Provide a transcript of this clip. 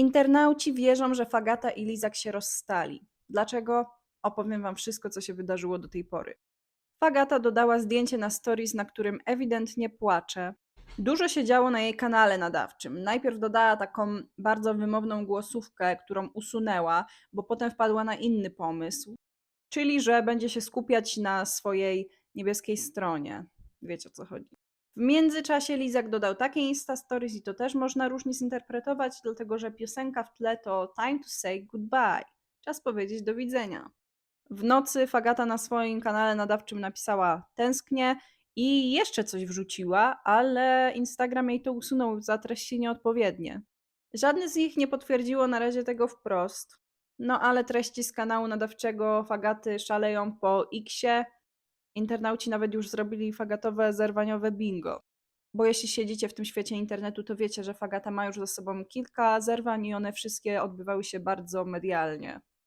Internauci wierzą, że Fagata i Lizak się rozstali. Dlaczego? Opowiem wam wszystko, co się wydarzyło do tej pory. Fagata dodała zdjęcie na stories, na którym ewidentnie płacze. Dużo się działo na jej kanale nadawczym. Najpierw dodała taką bardzo wymowną głosówkę, którą usunęła, bo potem wpadła na inny pomysł, czyli że będzie się skupiać na swojej niebieskiej stronie. Wiecie o co chodzi. W międzyczasie Lizak dodał takie Insta Stories i to też można różnie zinterpretować, dlatego że piosenka w tle to Time to say goodbye. Czas powiedzieć do widzenia. W nocy Fagata na swoim kanale nadawczym napisała tęsknię i jeszcze coś wrzuciła, ale Instagram jej to usunął za treści nieodpowiednie. Żadne z nich nie potwierdziło na razie tego wprost. No ale treści z kanału nadawczego Fagaty szaleją po Xie. Internauci nawet już zrobili fagatowe zerwaniowe bingo. Bo jeśli siedzicie w tym świecie internetu, to wiecie, że Fagata ma już za sobą kilka zerwań i one wszystkie odbywały się bardzo medialnie.